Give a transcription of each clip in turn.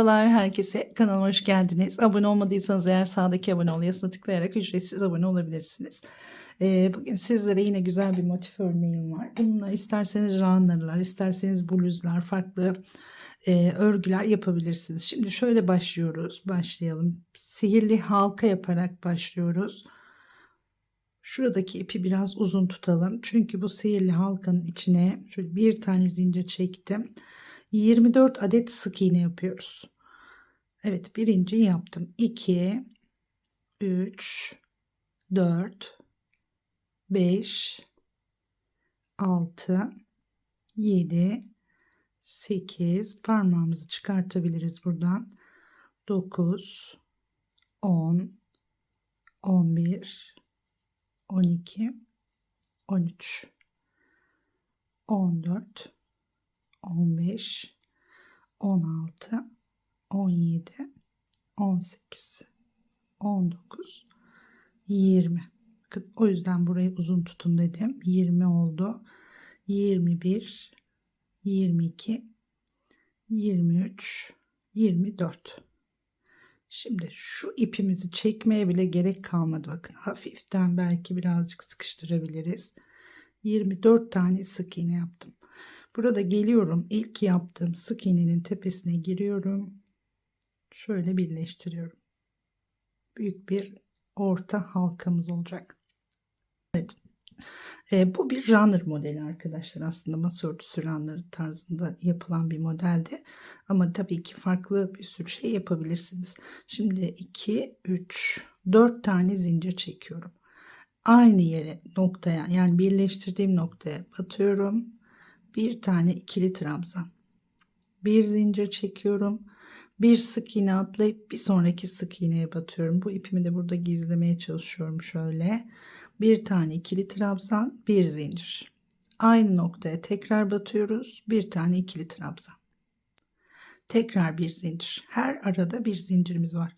Merhabalar herkese. Kanalıma hoş geldiniz. Abone olmadıysanız eğer sağdaki abone ol yazısına tıklayarak ücretsiz abone olabilirsiniz. Ee, bugün sizlere yine güzel bir motif örneğim var. Bununla isterseniz runner'lar, isterseniz bluzlar, farklı e, örgüler yapabilirsiniz. Şimdi şöyle başlıyoruz. Başlayalım. Sihirli halka yaparak başlıyoruz. Şuradaki ipi biraz uzun tutalım. Çünkü bu sihirli halkanın içine şöyle bir tane zincir çektim. 24 adet sık iğne yapıyoruz. Evet birinci yaptım. 2 3 4 5 6 7 8 parmağımızı çıkartabiliriz buradan. 9 10 11 12 13 14 15 16 17 18 19 20 Bakın o yüzden burayı uzun tutun dedim 20 oldu 21 22 23 24 Şimdi şu ipimizi çekmeye bile gerek kalmadı. Bakın hafiften belki birazcık sıkıştırabiliriz. 24 tane sık iğne yaptım. Burada geliyorum. İlk yaptığım sık iğnenin tepesine giriyorum. Şöyle birleştiriyorum. Büyük bir orta halkamız olacak. Evet. E, bu bir runner modeli arkadaşlar. Aslında masa örtüsü runner tarzında yapılan bir modeldi. Ama tabii ki farklı bir sürü şey yapabilirsiniz. Şimdi 2, 3, 4 tane zincir çekiyorum. Aynı yere noktaya yani birleştirdiğim noktaya batıyorum. Bir tane ikili trabzan. Bir zincir çekiyorum. Bir sık iğne atlayıp bir sonraki sık iğneye batıyorum. Bu ipimi de burada gizlemeye çalışıyorum şöyle bir tane ikili trabzan, bir zincir. Aynı noktaya tekrar batıyoruz. Bir tane ikili trabzan. Tekrar bir zincir. Her arada bir zincirimiz var.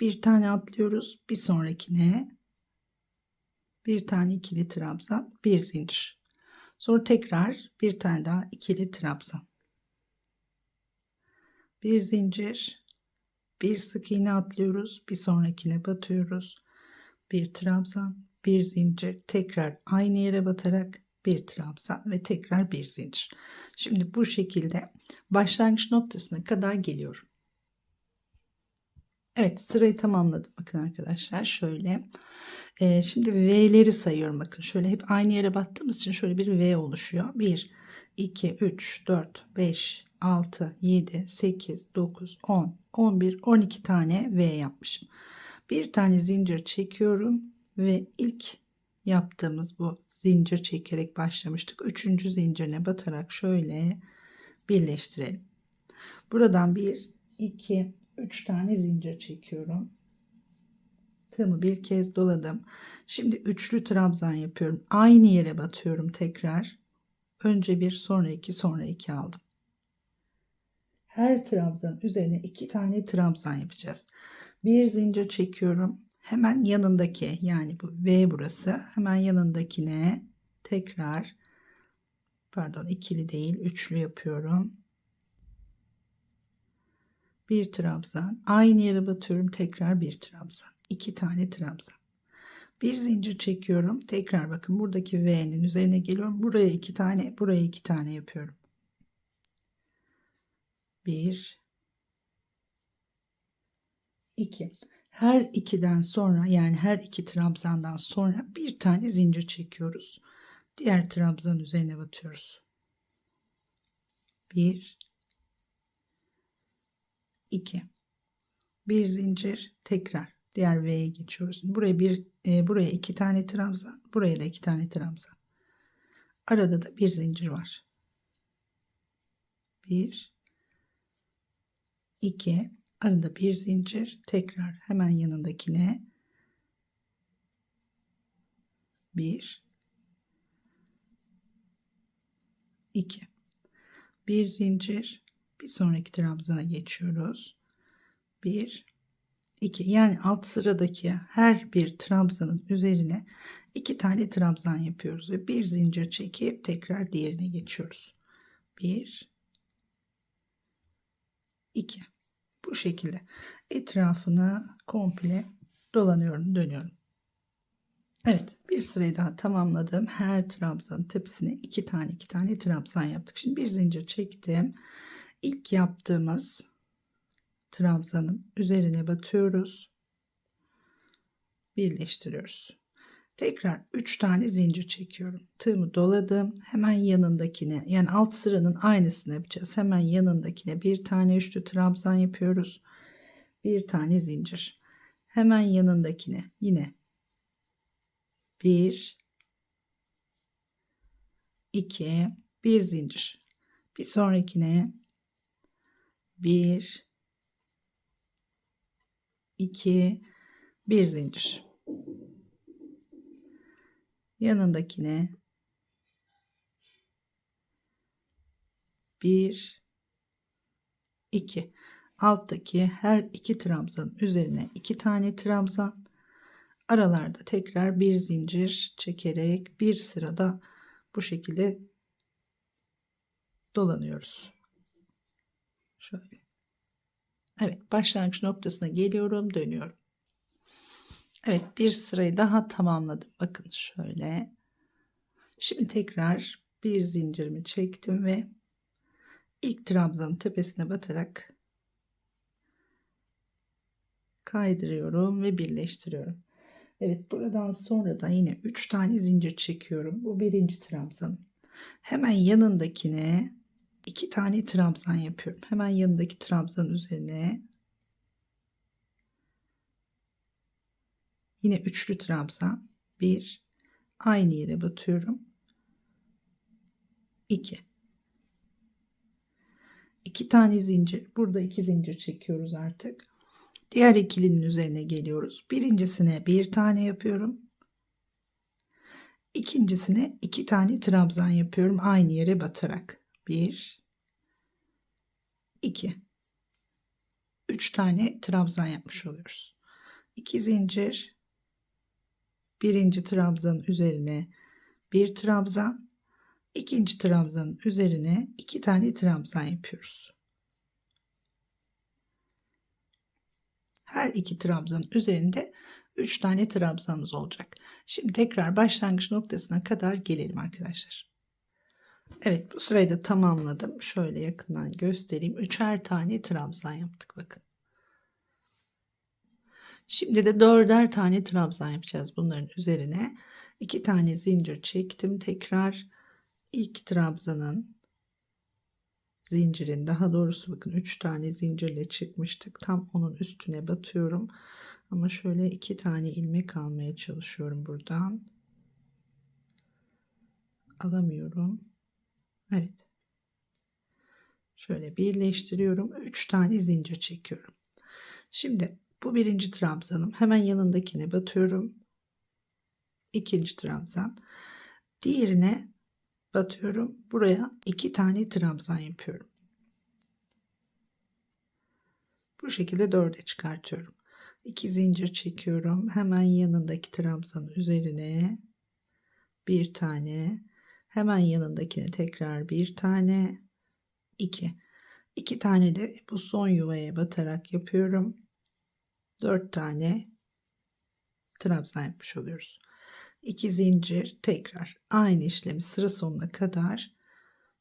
Bir tane atlıyoruz. Bir sonrakine bir tane ikili trabzan, bir zincir. Sonra tekrar bir tane daha ikili trabzan. Bir zincir, bir sık iğne atlıyoruz. Bir sonrakine batıyoruz. Bir trabzan, bir zincir tekrar aynı yere batarak bir trabzan ve tekrar bir zincir. Şimdi bu şekilde başlangıç noktasına kadar geliyorum. Evet sırayı tamamladım bakın arkadaşlar şöyle. Ee, şimdi V'leri sayıyorum bakın şöyle hep aynı yere battığımız için şöyle bir V oluşuyor. 1, 2, 3, 4, 5, 6, 7, 8, 9, 10, 11, 12 tane V yapmışım. Bir tane zincir çekiyorum ve ilk yaptığımız bu zincir çekerek başlamıştık. Üçüncü zincirine batarak şöyle birleştirelim. Buradan bir, iki, üç tane zincir çekiyorum. Tığımı bir kez doladım. Şimdi üçlü trabzan yapıyorum. Aynı yere batıyorum tekrar. Önce bir, sonra iki, sonra iki aldım. Her trabzan üzerine iki tane trabzan yapacağız. Bir zincir çekiyorum hemen yanındaki yani bu V burası hemen yanındakine tekrar pardon ikili değil üçlü yapıyorum. Bir trabzan aynı yere batıyorum tekrar bir trabzan iki tane trabzan bir zincir çekiyorum tekrar bakın buradaki V'nin üzerine geliyorum buraya iki tane buraya iki tane yapıyorum bir iki her ikiden sonra yani her iki trabzandan sonra bir tane zincir çekiyoruz. Diğer trabzan üzerine batıyoruz. Bir, iki, bir zincir tekrar diğer V'ye geçiyoruz. Buraya bir, e, buraya iki tane trabzan, buraya da iki tane trabzan. Arada da bir zincir var. Bir, iki, arada bir zincir tekrar hemen yanındakine bir iki bir zincir bir sonraki trabzana geçiyoruz. Bir iki. Yani alt sıradaki her bir trabzanın üzerine iki tane trabzan yapıyoruz ve bir zincir çekip tekrar diğerine geçiyoruz. Bir 2 bu şekilde. Etrafına komple dolanıyorum dönüyorum. Evet bir sırayı daha tamamladım. Her trabzanın tepesine iki tane iki tane trabzan yaptık. Şimdi bir zincir çektim İlk yaptığımız trabzanın üzerine batıyoruz. Birleştiriyoruz. Tekrar 3 tane zincir çekiyorum. Tığımı doladım. Hemen yanındakine yani alt sıranın aynısını yapacağız. Hemen yanındakine bir tane üçlü trabzan yapıyoruz. Bir tane zincir. Hemen yanındakine yine bir iki bir zincir. Bir sonrakine bir. İki. Bir zincir. Yanındakine. Bir. İki. Alttaki her iki trabzan üzerine iki tane trabzan. Aralarda tekrar bir zincir çekerek bir sırada bu şekilde dolanıyoruz. Şöyle. Evet başlangıç noktasına geliyorum dönüyorum. Evet bir sırayı daha tamamladım. Bakın şöyle. Şimdi tekrar bir zincirimi çektim ve ilk trabzanın tepesine batarak kaydırıyorum ve birleştiriyorum. Evet buradan sonra da yine 3 tane zincir çekiyorum. Bu birinci trabzan. Hemen yanındakine 2 tane trabzan yapıyorum. Hemen yanındaki trabzan üzerine yine üçlü trabzan 1 aynı yere batıyorum. 2 2 tane zincir. Burada 2 zincir çekiyoruz artık. Diğer ikilinin üzerine geliyoruz. Birincisine bir tane yapıyorum. İkincisine iki tane trabzan yapıyorum aynı yere batarak. Bir, iki, üç tane trabzan yapmış oluyoruz. İki zincir, birinci trabzanın üzerine bir trabzan, ikinci trabzanın üzerine iki tane trabzan yapıyoruz. her iki trabzanın üzerinde 3 tane trabzanımız olacak. Şimdi tekrar başlangıç noktasına kadar gelelim arkadaşlar. Evet bu sırayı da tamamladım. Şöyle yakından göstereyim. Üçer tane trabzan yaptık bakın. Şimdi de dörder tane trabzan yapacağız bunların üzerine. iki tane zincir çektim tekrar. ilk trabzanın zincirin daha doğrusu bakın 3 tane zincirle çıkmıştık. Tam onun üstüne batıyorum. Ama şöyle iki tane ilmek almaya çalışıyorum buradan. Alamıyorum. Evet. Şöyle birleştiriyorum. 3 tane zincir çekiyorum. Şimdi bu birinci trabzanım. Hemen yanındakine batıyorum. İkinci trabzan. Diğerine batıyorum. Buraya iki tane trabzan yapıyorum. Bu şekilde dörde çıkartıyorum. İki zincir çekiyorum. Hemen yanındaki trabzanın üzerine bir tane. Hemen yanındakine tekrar bir tane. iki. İki tane de bu son yuvaya batarak yapıyorum. Dört tane trabzan yapmış oluyoruz. 2 zincir tekrar aynı işlemi sıra sonuna kadar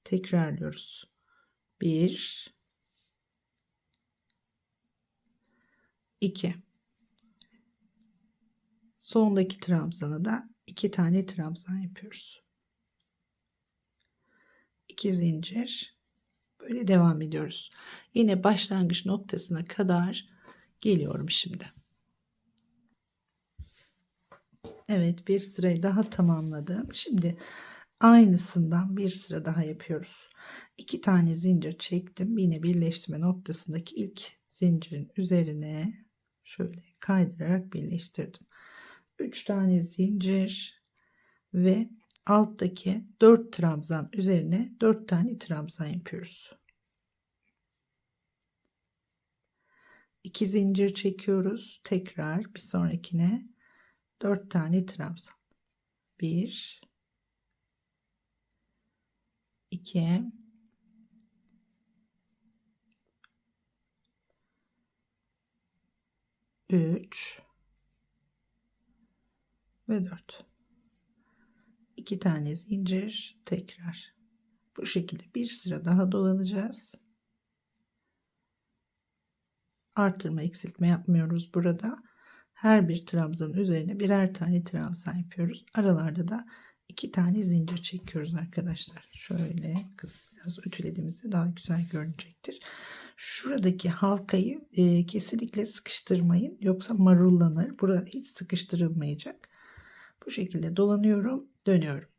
tekrarlıyoruz. 1 2 sondaki trabzana da 2 tane trabzan yapıyoruz. 2 zincir böyle devam ediyoruz. Yine başlangıç noktasına kadar geliyorum şimdi. Evet bir sırayı daha tamamladım. Şimdi aynısından bir sıra daha yapıyoruz. İki tane zincir çektim. Yine birleştirme noktasındaki ilk zincirin üzerine şöyle kaydırarak birleştirdim. Üç tane zincir ve alttaki dört trabzan üzerine dört tane trabzan yapıyoruz. İki zincir çekiyoruz. Tekrar bir sonrakine 4 tane trabzan. 1 2 3 ve 4. 2 tane zincir tekrar. Bu şekilde bir sıra daha dolanacağız. Artırma eksiltme yapmıyoruz burada. Her bir trabzanın üzerine birer tane trabzan yapıyoruz. Aralarda da iki tane zincir çekiyoruz arkadaşlar. Şöyle biraz ütülediğimizde daha güzel görünecektir. Şuradaki halkayı e, kesinlikle sıkıştırmayın. Yoksa marullanır. Burada hiç sıkıştırılmayacak. Bu şekilde dolanıyorum. Dönüyorum.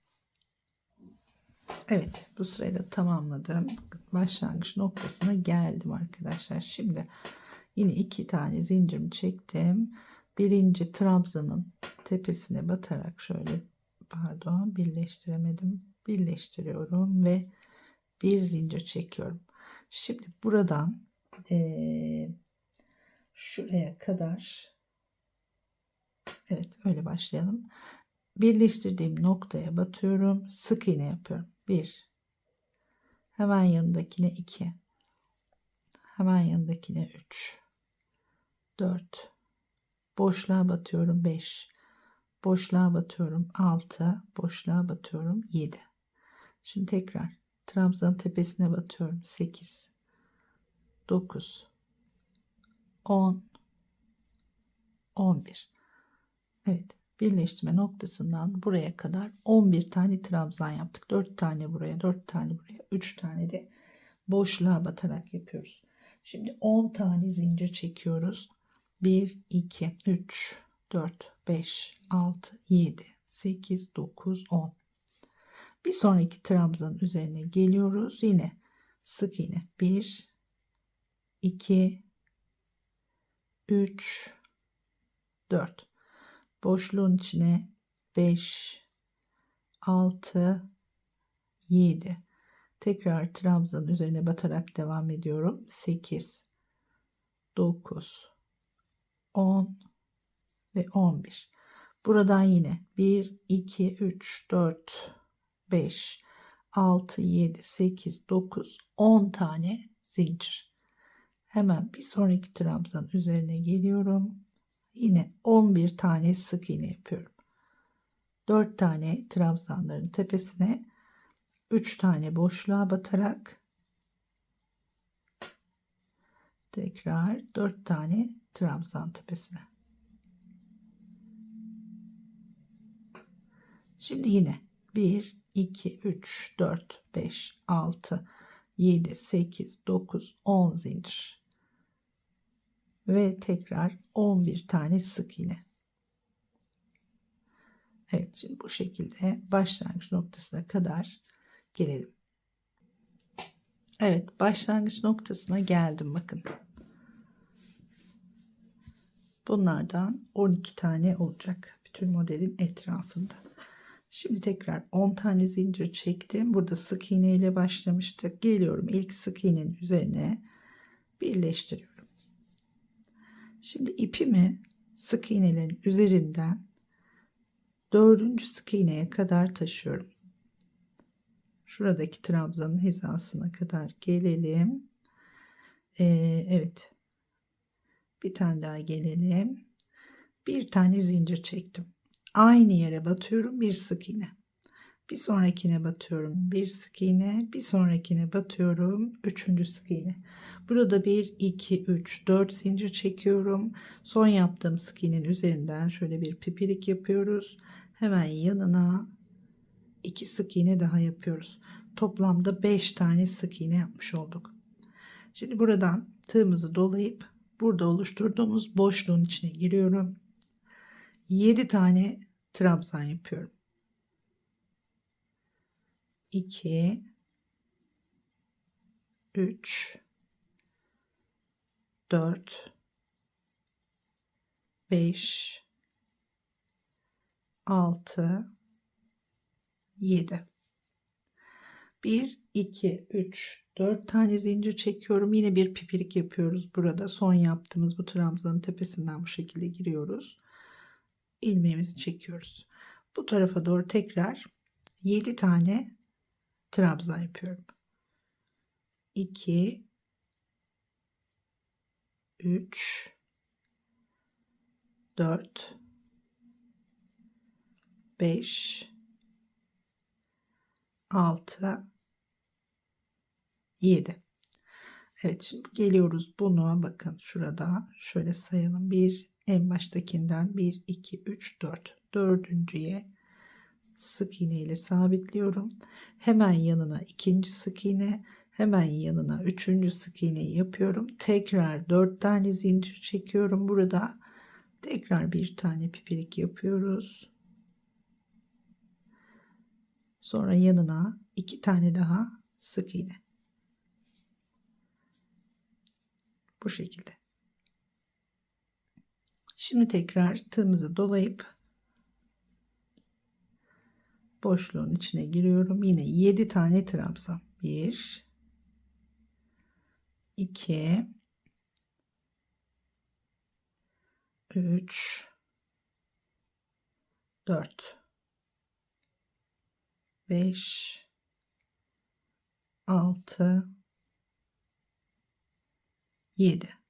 Evet bu sırayı da tamamladım. Başlangıç noktasına geldim arkadaşlar. Şimdi yine iki tane zincirimi çektim. Birinci trabzanın tepesine batarak şöyle pardon birleştiremedim. Birleştiriyorum ve bir zincir çekiyorum. Şimdi buradan ee, şuraya kadar evet öyle başlayalım. Birleştirdiğim noktaya batıyorum. Sık iğne yapıyorum. 1 hemen yanındakine 2 hemen yanındakine 3 4 boşluğa batıyorum. 5 boşluğa batıyorum. 6 boşluğa batıyorum. 7 şimdi tekrar trabzanın tepesine batıyorum. 8 9 10 11 Evet birleştirme noktasından buraya kadar 11 tane trabzan yaptık. 4 tane buraya, 4 tane buraya, 3 tane de boşluğa batarak yapıyoruz. Şimdi 10 tane zincir çekiyoruz. 1, 2, 3, 4, 5, 6, 7, 8, 9, 10. Bir sonraki trabzanın üzerine geliyoruz. Yine sık iğne. 1, 2, 3, 4 boşluğun içine 5 6 7 tekrar trabzanın üzerine batarak devam ediyorum. 8 9 10 ve 11 buradan yine 1 2 3 4 5 6 7 8 9 10 tane zincir. Hemen bir sonraki trabzan üzerine geliyorum yine 11 tane sık iğne yapıyorum. 4 tane trabzanların tepesine 3 tane boşluğa batarak tekrar 4 tane trabzan tepesine. Şimdi yine 1 2 3 4 5 6 7 8 9 10 zincir ve tekrar 11 tane sık iğne. Evet şimdi bu şekilde başlangıç noktasına kadar gelelim. Evet başlangıç noktasına geldim bakın. Bunlardan 12 tane olacak bütün modelin etrafında. Şimdi tekrar 10 tane zincir çektim. Burada sık iğne ile başlamıştık. Geliyorum ilk sık iğnenin üzerine birleştiriyorum. Şimdi ipimi sık iğnelerin üzerinden dördüncü sık iğneye kadar taşıyorum. Şuradaki trabzanın hizasına kadar gelelim. Ee, evet. Bir tane daha gelelim. Bir tane zincir çektim. Aynı yere batıyorum bir sık iğne. Bir sonrakine batıyorum bir sık iğne. Bir sonrakine batıyorum üçüncü sık iğne. Burada 1, 2, 3, 4 zincir çekiyorum. Son yaptığım sık iğnenin üzerinden şöyle bir pipirik yapıyoruz. Hemen yanına 2 sık iğne daha yapıyoruz. Toplamda 5 tane sık iğne yapmış olduk. Şimdi buradan tığımızı dolayıp burada oluşturduğumuz boşluğun içine giriyorum. 7 tane trabzan yapıyorum. 2 3 4 5 6 7 1 2 3 4 tane zincir çekiyorum. Yine bir pipirik yapıyoruz burada. Son yaptığımız bu trabzanın tepesinden bu şekilde giriyoruz. İlmeğimizi çekiyoruz. Bu tarafa doğru tekrar 7 tane trabzan yapıyorum. 2 3 4 5 6 7 Evet şimdi geliyoruz bunu bakın şurada şöyle sayalım. 1 en baştakinden 1 2 3 4 dördüncüye sık iğne ile sabitliyorum. Hemen yanına ikinci sık iğne, hemen yanına üçüncü sık iğneyi yapıyorum. Tekrar dört tane zincir çekiyorum burada. Tekrar bir tane pipirik yapıyoruz. Sonra yanına iki tane daha sık iğne. Bu şekilde. Şimdi tekrar tığımızı dolayıp boşluğun içine giriyorum. Yine 7 tane trabzan. 1 2 3 4 5 6 7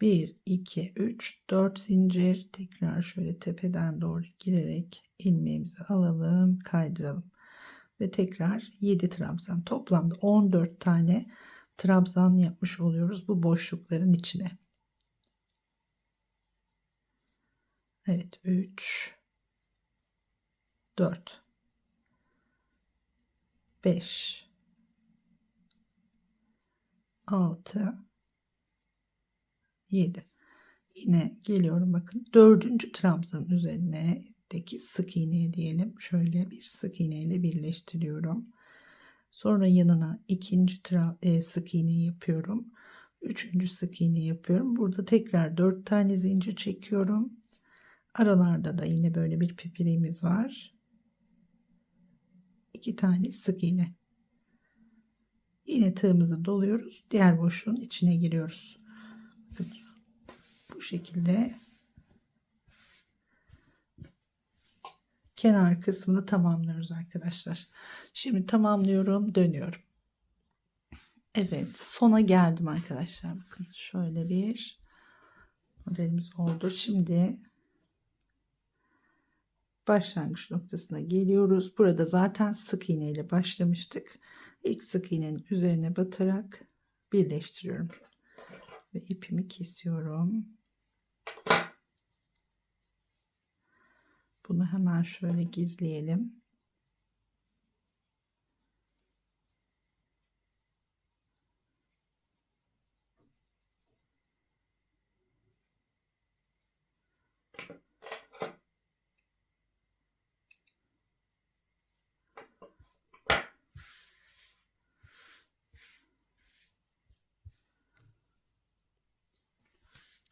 1 2 3 4 zincir. Tekrar şöyle tepeden doğru girerek ilmeğimizi alalım kaydıralım. Ve tekrar 7 trabzan. Toplamda 14 tane trabzan yapmış oluyoruz bu boşlukların içine. Evet 3 4 5 6 7 yine geliyorum bakın. Dördüncü trabzanın üzerine deki sık iğne diyelim. Şöyle bir sık iğne ile birleştiriyorum. Sonra yanına ikinci e, sık iğne yapıyorum. Üçüncü sık iğne yapıyorum. Burada tekrar dört tane zincir çekiyorum. Aralarda da yine böyle bir pipiriğimiz var. İki tane sık iğne. Yine tığımızı doluyoruz. Diğer boşluğun içine giriyoruz bu şekilde kenar kısmını tamamlıyoruz arkadaşlar. Şimdi tamamlıyorum, dönüyorum. Evet, sona geldim arkadaşlar. Bakın şöyle bir modelimiz oldu. Şimdi başlangıç noktasına geliyoruz. Burada zaten sık iğne ile başlamıştık. İlk sık iğnenin üzerine batarak birleştiriyorum ve ipimi kesiyorum. Bunu hemen şöyle gizleyelim.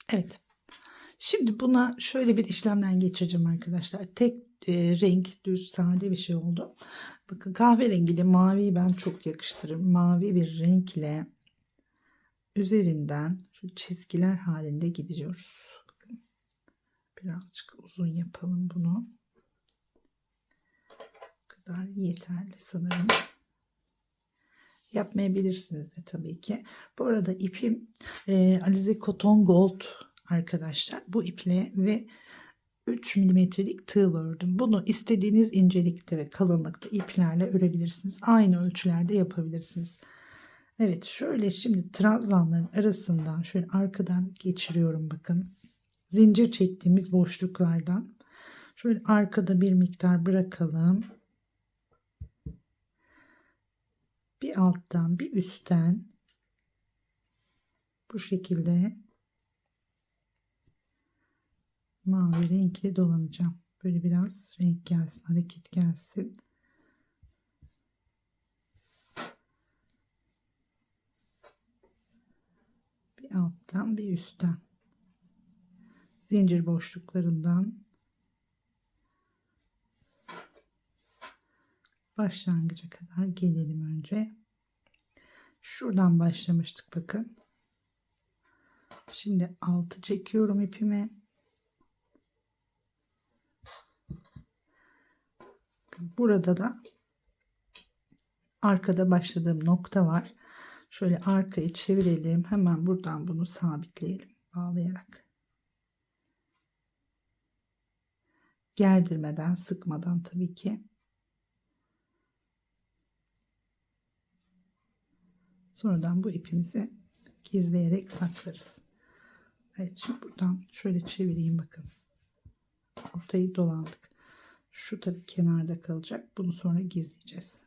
Evet. Şimdi buna şöyle bir işlemden geçireceğim arkadaşlar. Tek e, renk düz sade bir şey oldu. Bakın kahverengiyle maviyi ben çok yakıştırırım. Mavi bir renkle üzerinden şu çizgiler halinde gidiyoruz. Bakın birazcık uzun yapalım bunu. Bu kadar yeterli sanırım. Yapmayabilirsiniz de tabii ki. Bu arada ipim e, Alize Cotton Gold arkadaşlar. Bu iple ve 3 milimetrelik tığ ördüm. Bunu istediğiniz incelikte ve kalınlıkta iplerle örebilirsiniz. Aynı ölçülerde yapabilirsiniz. Evet şöyle şimdi trabzanların arasından şöyle arkadan geçiriyorum bakın. Zincir çektiğimiz boşluklardan. Şöyle arkada bir miktar bırakalım. Bir alttan bir üstten bu şekilde mavi renkle dolanacağım. Böyle biraz renk gelsin, hareket gelsin. Bir alttan bir üstten. Zincir boşluklarından başlangıca kadar gelelim önce. Şuradan başlamıştık bakın. Şimdi altı çekiyorum ipime. Burada da arkada başladığım nokta var. Şöyle arkayı çevirelim. Hemen buradan bunu sabitleyelim. Bağlayarak. gerdirmeden, sıkmadan tabii ki. Sonradan bu ipimizi gizleyerek saklarız. Evet şimdi buradan şöyle çevireyim bakın. Ortayı dolandık. Şu tabii kenarda kalacak. Bunu sonra gizleyeceğiz.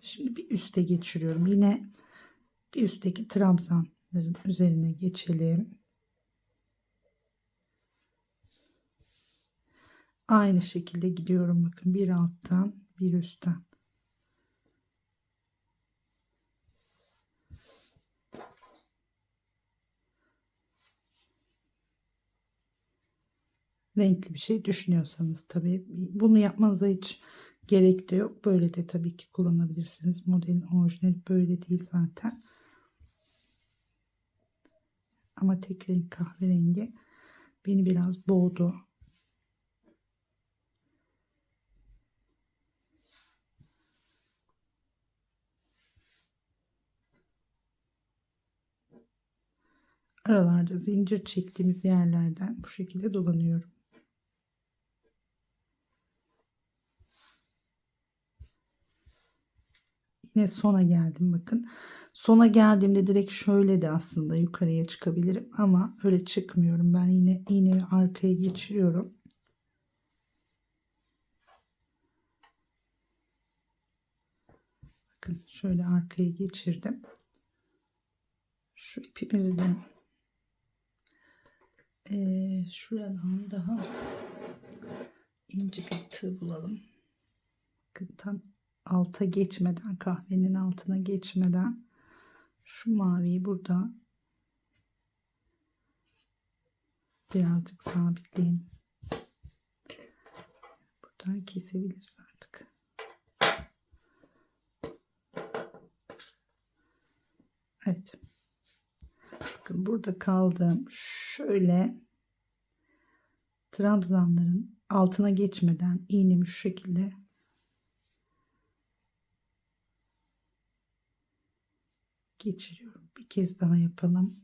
Şimdi bir üste geçiriyorum. Yine bir üstteki trabzanların üzerine geçelim. Aynı şekilde gidiyorum bakın bir alttan bir üstten. Renkli bir şey düşünüyorsanız tabii bunu yapmanıza hiç gerek de yok. Böyle de tabii ki kullanabilirsiniz. Modelin orijinali böyle değil zaten. Ama tek renk kahverengi beni biraz boğdu. Aralarda zincir çektiğimiz yerlerden bu şekilde dolanıyorum. Yine sona geldim bakın. Sona geldiğimde direkt şöyle de aslında yukarıya çıkabilirim ama öyle çıkmıyorum. Ben yine iğneyi arkaya geçiriyorum. Bakın şöyle arkaya geçirdim. Şu ipimizi de ee, şuradan daha ince bir tığ bulalım. Bakın tam alta geçmeden kahvenin altına geçmeden şu maviyi burada birazcık sabitleyin. Buradan kesebiliriz artık. Evet. Bakın burada kaldım. Şöyle trabzanların altına geçmeden iğnemi şu şekilde geçiriyorum. Bir kez daha yapalım.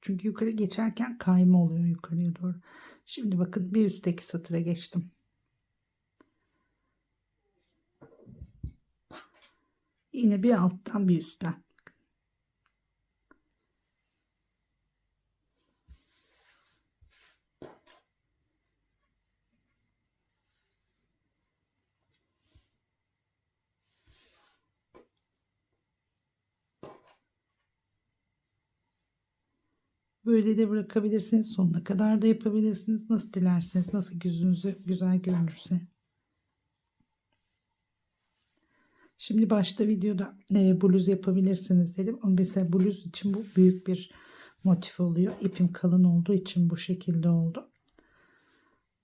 Çünkü yukarı geçerken kayma oluyor yukarıya doğru. Şimdi bakın bir üstteki satıra geçtim. Yine bir alttan bir üstten. Böyle de bırakabilirsiniz. Sonuna kadar da yapabilirsiniz. Nasıl dilerseniz, nasıl gözünüze güzel görünürse. Şimdi başta videoda e, bluz yapabilirsiniz dedim. Ama mesela bluz için bu büyük bir motif oluyor. İpim kalın olduğu için bu şekilde oldu.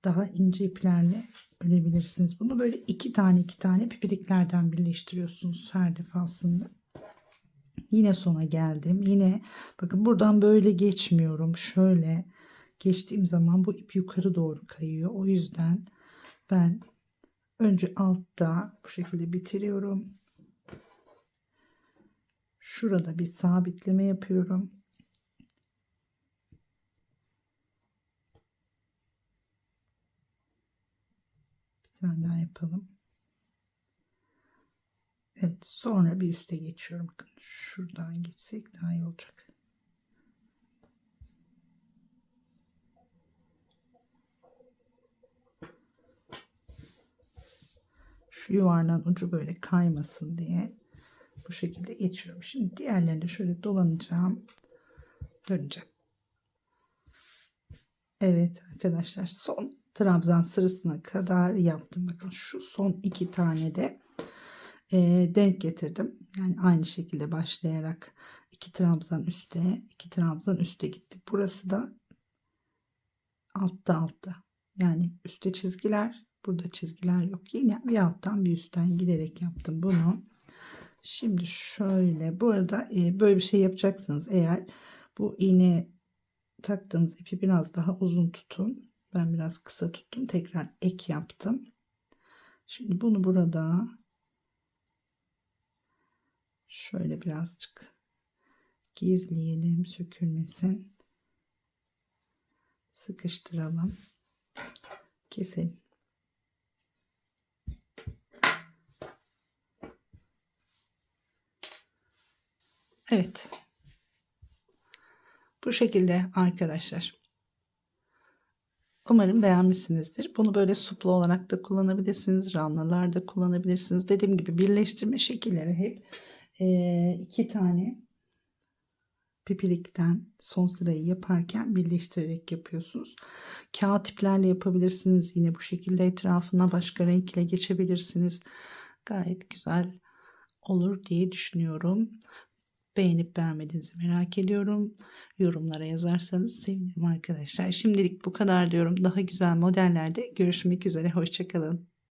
Daha ince iplerle örebilirsiniz. Bunu böyle iki tane iki tane pipiriklerden birleştiriyorsunuz her defasında. Yine sona geldim. Yine bakın buradan böyle geçmiyorum. Şöyle geçtiğim zaman bu ip yukarı doğru kayıyor. O yüzden ben önce altta bu şekilde bitiriyorum. Şurada bir sabitleme yapıyorum. Bir tane daha yapalım. Evet sonra bir üste geçiyorum. Bakın şuradan geçsek daha iyi olacak. Şu yuvarlan ucu böyle kaymasın diye bu şekilde geçiyorum. Şimdi diğerlerini şöyle dolanacağım. Döneceğim. Evet arkadaşlar son trabzan sırasına kadar yaptım. Bakın şu son iki tane de denk getirdim. Yani aynı şekilde başlayarak iki trabzan üstte, iki trabzan üstte gitti. Burası da altta altta. Yani üstte çizgiler, burada çizgiler yok. Yine bir alttan bir üstten giderek yaptım bunu. Şimdi şöyle, bu arada böyle bir şey yapacaksınız. Eğer bu iğne taktığınız ipi biraz daha uzun tutun. Ben biraz kısa tuttum. Tekrar ek yaptım. Şimdi bunu burada Şöyle birazcık gizleyelim sökülmesin. sıkıştıralım. Keselim. Evet. Bu şekilde arkadaşlar. Umarım beğenmişsinizdir. Bunu böyle suplu olarak da kullanabilirsiniz. Ranlalar da kullanabilirsiniz. Dediğim gibi birleştirme şekilleri hep iki tane pipirikten son sırayı yaparken birleştirerek yapıyorsunuz. Kağıt iplerle yapabilirsiniz. Yine bu şekilde etrafına başka renkle geçebilirsiniz. Gayet güzel olur diye düşünüyorum. Beğenip beğenmediğinizi merak ediyorum. Yorumlara yazarsanız sevinirim arkadaşlar. Şimdilik bu kadar diyorum. Daha güzel modellerde görüşmek üzere. Hoşçakalın.